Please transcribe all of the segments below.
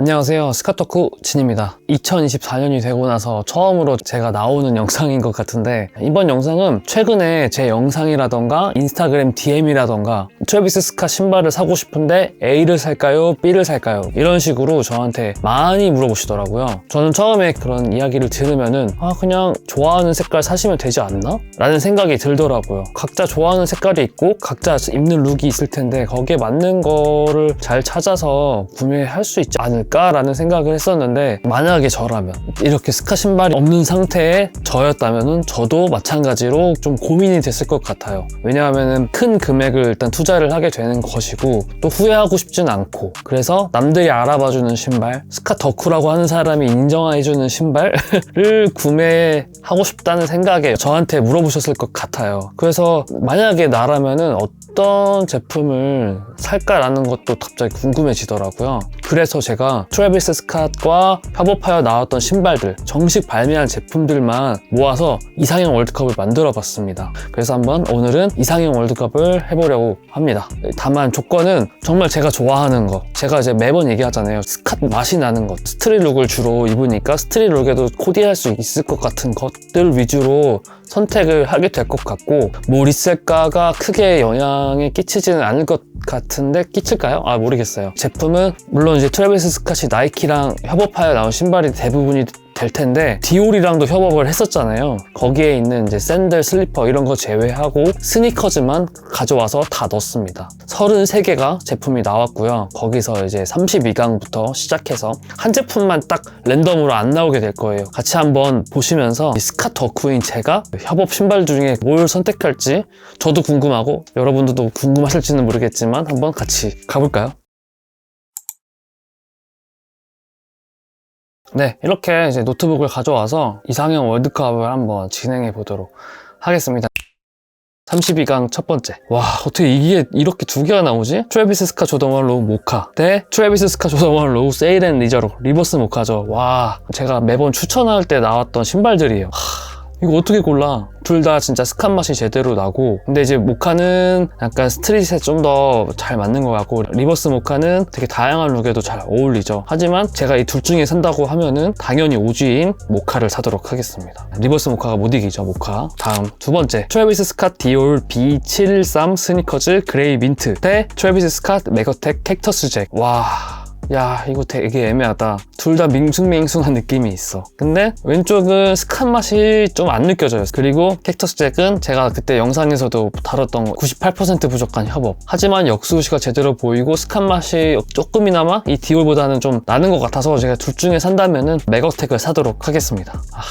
안녕하세요. 스카토쿠 진입니다. 2024년이 되고 나서 처음으로 제가 나오는 영상인 것 같은데 이번 영상은 최근에 제 영상이라던가 인스타그램 DM이라던가 트래비스 스카 신발을 사고 싶은데 A를 살까요? B를 살까요? 이런 식으로 저한테 많이 물어보시더라고요. 저는 처음에 그런 이야기를 들으면은 아 그냥 좋아하는 색깔 사시면 되지 않나? 라는 생각이 들더라고요. 각자 좋아하는 색깔이 있고 각자 입는 룩이 있을 텐데 거기에 맞는 거를 잘 찾아서 구매할 수 있지 않을까 라는 생각을 했었는데 만약에 저라면 이렇게 스카 신발이 없는 상태의 저였다면은 저도 마찬가지로 좀 고민이 됐을 것 같아요. 왜냐하면은 큰 금액을 일단 투자를 하게 되는 것이고 또 후회하고 싶진 않고 그래서 남들이 알아봐주는 신발 스카 덕후라고 하는 사람이 인정해주는 신발을 구매하고 싶다는 생각에 저한테 물어보셨을 것 같아요. 그래서 만약에 나라면은 어떤 제품을 살까라는 것도 갑자기 궁금해지더라고요. 그래서 제가 트래비스 스캇과 협업하여 나왔던 신발들, 정식 발매한 제품들만 모아서 이상형 월드컵을 만들어 봤습니다. 그래서 한번 오늘은 이상형 월드컵을 해보려고 합니다. 다만 조건은 정말 제가 좋아하는 거. 제가 이제 매번 얘기하잖아요. 스캇 맛이 나는 것. 스트릿 룩을 주로 입으니까 스트릿 룩에도 코디할 수 있을 것 같은 것들 위주로 선택을 하게 될 것 같고 뭐 리셀가가 크게 영향에 끼치지는 않을 것 같은데 끼칠까요? 아 모르겠어요. 제품은 물론 이제 트래비스 스캇이 나이키랑 협업하여 나온 신발이 대부분이 될 텐데 디올이랑도 협업을 했었잖아요. 거기에 있는 이제 샌들, 슬리퍼 이런 거 제외하고 스니커즈만 가져와서 다 넣었습니다. 33개가 제품이 나왔고요. 거기서 이제 32강부터 시작해서 한 제품만 딱 랜덤으로 안 나오게 될 거예요. 같이 한번 보시면서 이 스카 덕후인 제가 협업 신발 중에 뭘 선택할지 저도 궁금하고 여러분들도 궁금하실지는 모르겠지만 한번 같이 가볼까요? 네, 이렇게 이제 노트북을 가져와서 이상형 월드컵을 한번 진행해 보도록 하겠습니다. 32강 첫 번째. 와, 어떻게 이게 이렇게 두 개가 나오지? 트래비스 스카 조던 원 로우 모카 대 트래비스 스카 조던 원 로우 세일앤 리저로 리버스 모카죠. 와, 제가 매번 추천할 때 나왔던 신발들이에요. 하, 이거 어떻게 골라? 둘 다 진짜 스칸 맛이 제대로 나고. 근데 이제 모카는 약간 스트릿에 좀 더 잘 맞는 것 같고 리버스 모카는 되게 다양한 룩에도 잘 어울리죠. 하지만 제가 이 둘 중에 산다고 하면은 당연히 오지인 모카를 사도록 하겠습니다. 리버스 모카가 못 이기죠 모카. 다음 두 번째. 트래비스 스캇 디올 B713 스니커즈 그레이 민트 대 트래비스 스캇 메거텍 캡터스 잭와 야 이거 되게 애매하다 둘 다 밍숭맹숭한 느낌이 있어 근데 왼쪽은 스칸 맛이 좀 안 느껴져요 그리고 캡터스 잭은 제가 그때 영상에서도 다뤘던 98% 부족한 협업 하지만 역수시가 제대로 보이고 스칸 맛이 조금이나마 이 디올보다는 좀 나는 것 같아서 제가 둘 중에 산다면은 메거텍을 사도록 하겠습니다 아...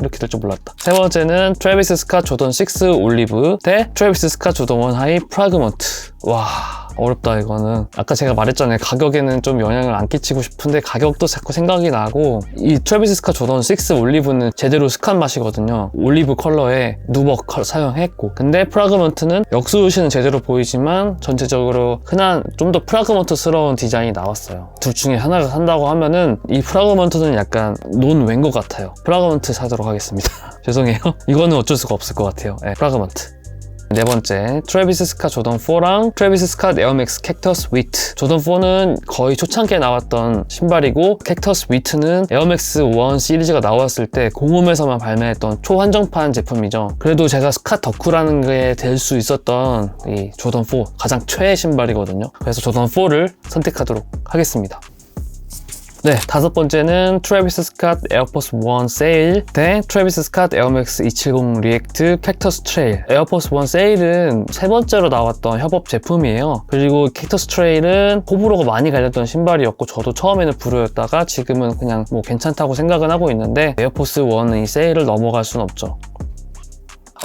이렇게 될 줄 몰랐다. 세 번째는 트래비스 스카 조던 6 올리브 대 트래비스 스카 조던 1 하이 프라그먼트. 와. 어렵다 이거는. 아까 제가 말했잖아요. 가격에는 좀 영향을 안 끼치고 싶은데 가격도 자꾸 생각이 나고 이 트래비스 스카 조던 6 올리브는 제대로 스칸 맛이거든요. 올리브 컬러에 누벅 컬 사용했고. 근데 프라그먼트는 역수시는 제대로 보이지만 전체적으로 흔한 좀 더 프라그먼트스러운 디자인이 나왔어요. 둘 중에 하나를 산다고 하면은 이 프라그먼트는 약간 논웬 것 같아요. 프라그먼트 사도록 하겠습니다. 죄송해요. 이거는 어쩔 수가 없을 것 같아요. 네, 프라그먼트 네 번째, 트래비스 스카 조던 4랑 트래비스 스카 에어맥스 캡터스 위트. 조던 4는 거의 초창기에 나왔던 신발이고 캡터스 위트는 에어맥스 1 시리즈가 나왔을 때 공홈에서만 발매했던 초한정판 제품이죠. 그래도 제가 스카 덕후라는 게 될 수 있었던 이 조던 4 가장 최애 신발이거든요. 그래서 조던 4를 선택하도록 하겠습니다. 네, 다섯 번째는 트래비스 스캇 에어포스 1 세일 대 트래비스 스캇 에어맥스 270 리액트 캡터스 트레일. 에어포스 1 세일은 세 번째로 나왔던 협업 제품이에요. 그리고 캡터스 트레일은 호불호가 많이 갈렸던 신발이었고 저도 처음에는 불효였다가 지금은 그냥 뭐 괜찮다고 생각은 하고 있는데 에어포스 1은 이 세일을 넘어갈 순 없죠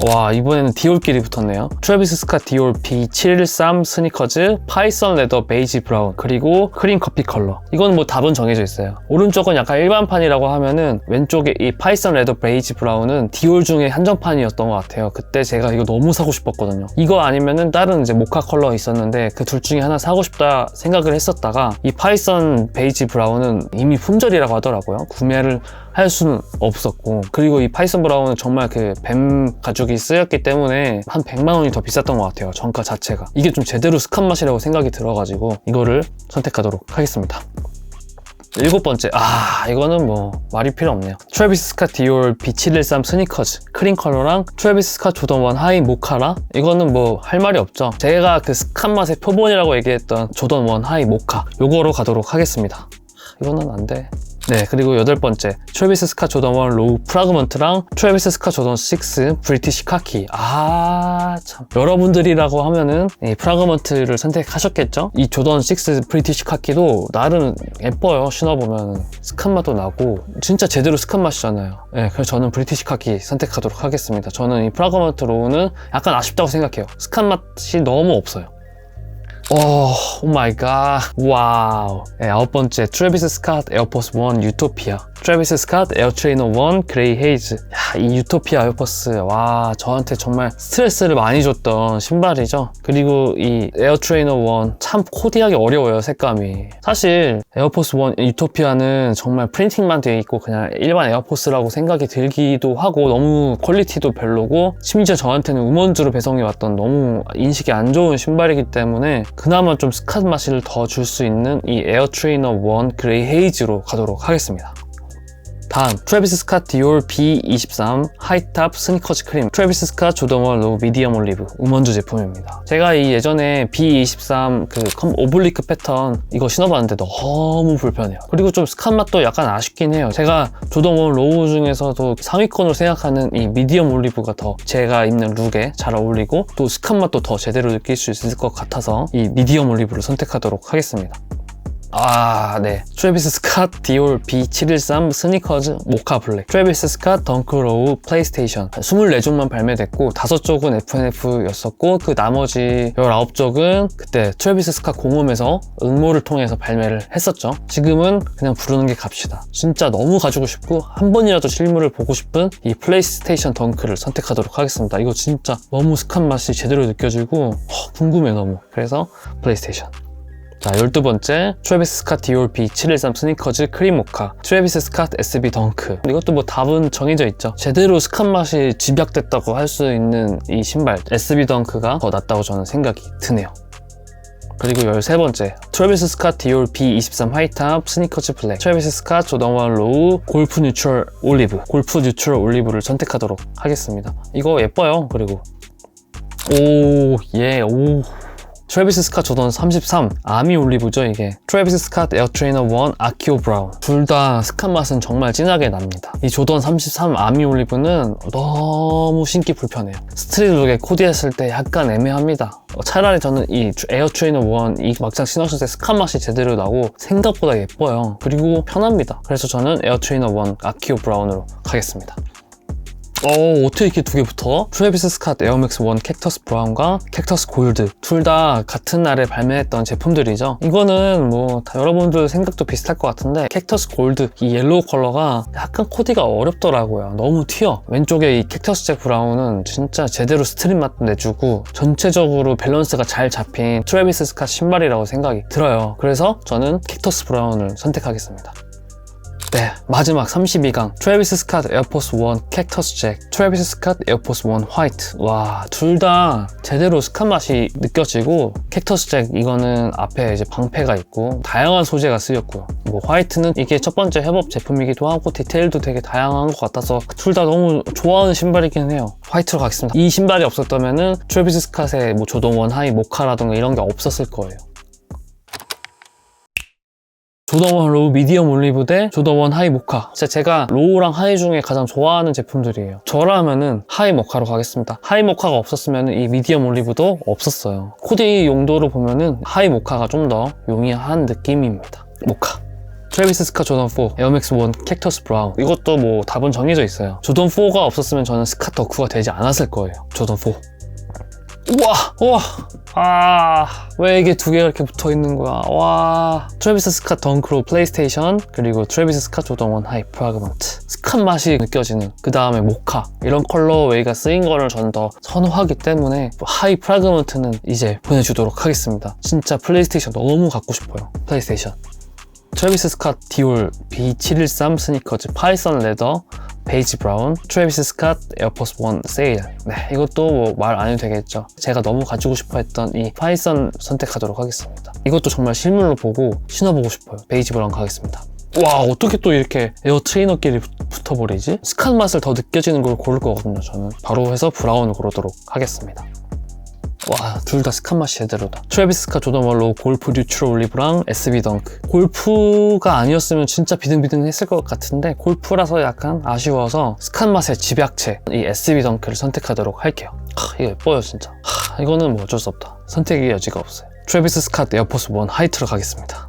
와 이번에는 디올끼리 붙었네요. 트래비스 스카 디올 B713 스니커즈 파이썬 레더 베이지 브라운 그리고 크림 커피 컬러. 이건 뭐 답은 정해져 있어요. 오른쪽은 약간 일반판이라고 하면은 왼쪽에 이 파이썬 레더 베이지 브라운은 디올 중에 한정판이었던 것 같아요. 그때 제가 이거 너무 사고 싶었거든요. 이거 아니면은 다른 이제 모카 컬러 있었는데 그 둘 중에 하나 사고 싶다 생각을 했었다가 이 파이썬 베이지 브라운은 이미 품절이라고 하더라고요. 구매를 할 수는 없었고 그리고 이 파이썬 브라운은 정말 그 뱀 가죽이 쓰였기 때문에 한 100만 원이 더 비쌌던 것 같아요 정가 자체가 이게 좀 제대로 스칸 맛이라고 생각이 들어가지고 이거를 선택하도록 하겠습니다 일곱 번째, 아, 이거는 뭐, 말이 필요 없네요. 트래비스 스캇 디올 B713 스니커즈. 크림 컬러랑 트래비스 스캇 조던 원 하이 모카라. 이거는 뭐, 할 말이 없죠. 제가 그 스캇 맛의 표본이라고 얘기했던 조던 원 하이 모카. 요거로 가도록 하겠습니다. 이거는 안 돼. 네, 그리고 여덟 번째. 트래비스 스캇 조던 원 로우 프라그먼트랑 트래비스 스캇 조던 6 브리티시 카키. 아, 참. 여러분들이라고 하면은 이 프라그먼트를 선택하셨겠죠? 이 조던 6 브리티시 카키도 나름 예뻐요. 신어보면 스칸 맛도 나고 진짜 제대로 스칸 맛이잖아요. 네, 그래서 저는 브리티시 카키 선택하도록 하겠습니다. 저는 이 프라그먼트 로우는 약간 아쉽다고 생각해요. 스칸 맛이 너무 없어요. 오, 오 마이 갓. 와우. 네, 아홉 번째. 트래비스 스캇 에어포스 1 유토피아. 트래비스 스캇 에어트레이너 1 그레이 헤이즈. 야, 이 유토피아 에어포스. 와, 저한테 정말 스트레스를 많이 줬던 신발이죠. 그리고 이 에어트레이너 1. 참 코디하기 어려워요, 색감이. 사실 에어포스 1 유토피아는 정말 프린팅만 되어 있고 그냥 일반 에어포스라고 생각이 들기도 하고 너무 퀄리티도 별로고 심지어 저한테는 우먼주로 배송이 왔던 너무 인식이 안 좋은 신발이기 때문에 그나마 좀 스캇 맛을 더 줄 수 있는 이 에어 트레이너 1 그레이 헤이즈로 가도록 하겠습니다. 다음 트래비스 스캇 디올 B23 하이탑 스니커즈 크림. 트래비스 스캇 조던원 로우 미디엄 올리브 우먼주 제품입니다. 제가 이 예전에 B23 그컴 오블리크 패턴 이거 신어봤는데 너무 불편해요. 그리고 좀 스캇 맛도 약간 아쉽긴 해요. 제가 조던원 로우 중에서도 상위권으로 생각하는 이 미디엄 올리브가 더 제가 입는 룩에 잘 어울리고 또 스캇 맛도 더 제대로 느낄 수 있을 것 같아서 이 미디엄 올리브를 선택하도록 하겠습니다 아, 네. 트래비스 스캇 디올 B713 스니커즈 모카 블랙. 트래비스 스캇 덩크로우 플레이스테이션. 24종만 발매됐고 5쪽은 FNF였었고 그 나머지 19쪽은 그때 트래비스 스캇 공홈에서 응모를 통해서 발매를 했었죠. 지금은 그냥 부르는 게 값이다. 진짜 너무 가지고 싶고 한 번이라도 실물을 보고 싶은 이 플레이스테이션 덩크를 선택하도록 하겠습니다. 이거 진짜 너무 스캇 맛이 제대로 느껴지고 허, 궁금해 너무. 그래서 플레이스테이션 자, 12번째 트래비스 스캇 디올 B713 스니커즈 크림 모카 트래비스 스캇 SB 덩크. 이것도 뭐 답은 정해져 있죠. 제대로 스캇 맛이 집약됐다고 할 수 있는 이 신발 SB 덩크가 더 낫다고 저는 생각이 드네요. 그리고 13번째 트래비스 스캇 디올 B23 화이트합 스니커즈 블랙. 트래비스 스캇 조던1 로우 골프 뉴트럴 올리브. 골프 뉴트럴 올리브를 선택하도록 하겠습니다. 이거 예뻐요 그리고. 오 예오 트래비스 스캇 조던 33 아미 올리브죠 이게. 트래비스 스캇 에어 트레이너 1 아키오 브라운. 둘 다 스캇 맛은 정말 진하게 납니다. 이 조던 33 아미 올리브는 너무 신기 불편해요. 스트릿 룩에 코디했을 때 약간 애매합니다. 어, 차라리 저는 이 에어 트레이너 1 이 막상 신었을 때 스캇 맛이 제대로 나고 생각보다 예뻐요. 그리고 편합니다. 그래서 저는 에어 트레이너 1 아키오 브라운으로 가겠습니다 어, 어떻게 이렇게 두 개 붙어? 트래비스 스캇 에어맥스 1 캡터스 브라운과 캡터스 골드. 둘 다 같은 날에 발매했던 제품들이죠. 이거는 뭐 다 여러분들 생각도 비슷할 것 같은데 캡터스 골드 이 옐로우 컬러가 약간 코디가 어렵더라고요. 너무 튀어. 왼쪽에 이 캡터스 잭 브라운은 진짜 제대로 스트릿 맛 내주고 전체적으로 밸런스가 잘 잡힌 트래비스 스캇 신발이라고 생각이 들어요. 그래서 저는 캡터스 브라운을 선택하겠습니다 네, 마지막 32강 트래비스 스캇 에어포스 1 캡터스 잭 트래비스 스캇 에어포스 1 화이트. 와, 둘 다 제대로 스캇 맛이 느껴지고 캡터스 잭 이거는 앞에 이제 방패가 있고 다양한 소재가 쓰였고요. 뭐 화이트는 이게 첫 번째 협업 제품이기도 하고 디테일도 되게 다양한 것 같아서 둘 다 너무 좋아하는 신발이긴 해요. 화이트로 가겠습니다. 이 신발이 없었다면은 트래비스 스캇의 뭐 조던 원 하이 모카라든가 이런 게 없었을 거예요 조더원 로우 미디엄 올리브 대 조더원 하이 모카. 진짜 제가 로우랑 하이 중에 가장 좋아하는 제품들이에요. 저라면은 하이 모카로 가겠습니다. 하이 모카가 없었으면 이 미디엄 올리브도 없었어요. 코디 용도로 보면은 하이 모카가 좀 더 용이한 느낌입니다. 모카. 트래비스 스카 조던 4 에어맥스 1 캡터스 브라운. 이것도 뭐 답은 정해져 있어요. 조던 4가 없었으면 저는 스카 덕후가 되지 않았을 거예요. 조던 4 우와 우와 아, 왜 이게 두 개가 이렇게 붙어 있는 거야? 와. 트래비스 스캇 덩크로 플레이스테이션, 그리고 트래비스 스캇 조던 원 하이 프라그먼트. 스캇 맛이 느껴지는, 그 다음에 모카. 이런 컬러웨이가 쓰인 거를 저는 더 선호하기 때문에 하이 프라그먼트는 이제 보내주도록 하겠습니다. 진짜 플레이스테이션 너무 갖고 싶어요. 플레이스테이션. 트래비스 스캇 디올 B713 스니커즈 파이썬 레더 베이지 브라운, 트래비스 스캇 에어포스 1 세일. 네, 이것도 뭐 말 안 해도 되겠죠. 제가 너무 가지고 싶어 했던 이 파이썬 선택하도록 하겠습니다. 이것도 정말 실물로 보고 신어보고 싶어요. 베이지 브라운 가겠습니다. 와 어떻게 또 이렇게 에어 트레이너끼리 붙어버리지? 스칸 맛을 더 느껴지는 걸 고를 거거든요 저는 바로 해서 브라운을 고르도록 하겠습니다 와, 둘 다 스칸 맛이 제대로다. 트래비스 스카 조던 월로 골프 뉴트럴 올리브랑 SB 덩크. 골프가 아니었으면 진짜 비등비등 했을 것 같은데 골프라서 약간 아쉬워서 스칸 맛의 집약체 이 SB 덩크를 선택하도록 할게요. 하, 이거 예뻐요 진짜. 하, 이거는 뭐 어쩔 수 없다. 선택의 여지가 없어요. 트래비스 스캇 에어포스 1 하이트로 가겠습니다.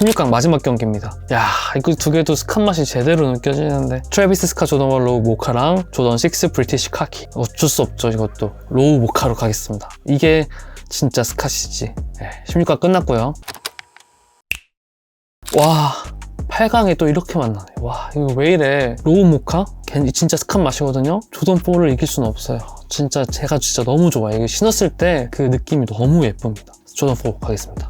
16강 마지막 경기입니다. 야, 이거 두 개도 스칸 맛이 제대로 느껴지는데. 트래비스 스카 조던 월로우 모카랑 조던 6 브리티시 카키. 어쩔 수 없죠, 이것도. 로우 모카로 가겠습니다. 이게 진짜 스카시지. 네, 16강 끝났고요. 와, 8강에 또 이렇게 만나네. 와, 이거 왜 이래. 로우 모카? 걔 진짜 스칸 맛이거든요? 조던 4를 이길 수는 없어요. 진짜 제가 진짜 너무 좋아요. 이게 신었을 때 그 느낌이 너무 예쁩니다. 조던 4 가겠습니다.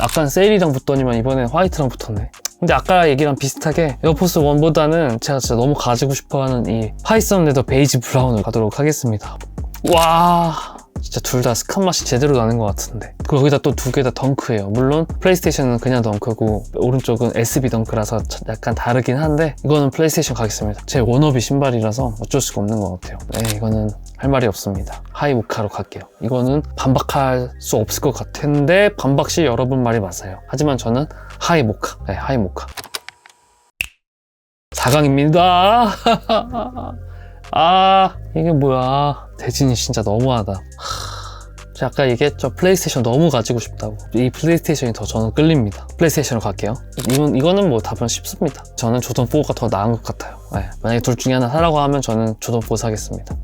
아까 세일이랑 붙더니만 이번엔 화이트랑 붙었네. 근데 아까 얘기랑 비슷하게 에어포스 1보다는 제가 진짜 너무 가지고 싶어하는 이 파이썬 레더 베이지 브라운을 가도록 하겠습니다. 와 진짜 둘 다 스칸 맛이 제대로 나는 것 같은데 그리고 거기다 또 두 개 다 덩크예요 물론 플레이스테이션은 그냥 덩크고 오른쪽은 SB 덩크라서 약간 다르긴 한데 이거는 플레이스테이션 가겠습니다 제 워너비 신발이라서 어쩔 수가 없는 것 같아요 네 이거는 할 말이 없습니다. 하이모카로 갈게요. 이거는 반박할 수 없을 것 같은데 반박 시 여러분 말이 맞아요. 하지만 저는 하이모카. 네 하이모카. 4강입니다. 아 이게 뭐야. 대진이 진짜 너무하다. 하, 제가 아까 얘기했죠 플레이스테이션 너무 가지고 싶다고. 이 플레이스테이션이 더 저는 끌립니다. 플레이스테이션으로 갈게요. 이건, 이거는 뭐 답은 쉽습니다. 저는 조던 4가 더 나은 것 같아요. 네, 만약에 둘 중에 하나 사라고 하면 저는 조던 4 사겠습니다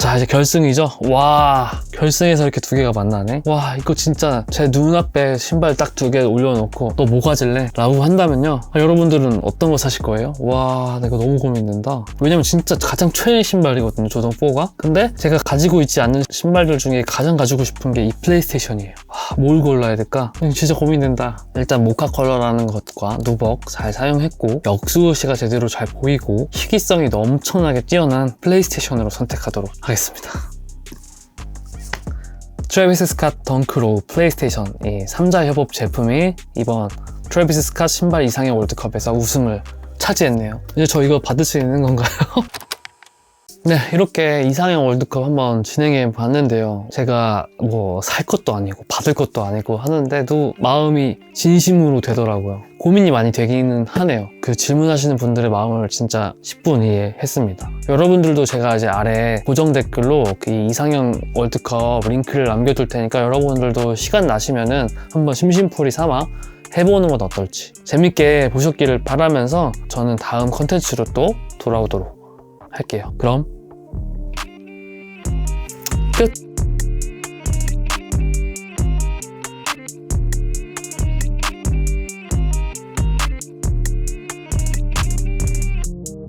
자 이제 결승이죠? 와 결승에서 이렇게 두 개가 만나네? 와 이거 진짜 제 눈앞에 신발 딱 두 개 올려놓고 너 뭐 가질래? 라고 한다면요? 아, 여러분들은 어떤 거 사실 거예요? 와나 이거 너무 고민된다. 왜냐면 진짜 가장 최애 신발이거든요 조던 4가. 근데 제가 가지고 있지 않는 신발들 중에 가장 가지고 싶은 게 이 플레이스테이션이에요. 와, 뭘 골라야 될까? 음, 진짜 고민된다. 일단 모카 컬러라는 것과 누벅 잘 사용했고 역수시가 제대로 잘 보이고 희귀성이 엄청나게 뛰어난 플레이스테이션으로 선택하도록 하겠습니다. 트래비스 스캇 덩크로우 플레이스테이션 이 3자 협업 제품이 이번 트래비스 스캇 신발 이상의 월드컵에서 우승을 차지했네요. 이제 저 이거 받을 수 있는 건가요? 네, 이렇게 이상형 월드컵 한번 진행해 봤는데요. 제가 뭐 살 것도 아니고 받을 것도 아니고 하는데도 마음이 진심으로 되더라고요. 고민이 많이 되기는 하네요. 그 질문하시는 분들의 마음을 진짜 10분 이해했습니다. 여러분들도 제가 이제 아래 고정 댓글로 그 이상형 월드컵 링크를 남겨둘 테니까 여러분들도 시간 나시면은 한번 심심풀이 삼아 해보는 건 어떨지 재밌게 보셨기를 바라면서 저는 다음 컨텐츠로 또 돌아오도록 할게요. 그럼 끝!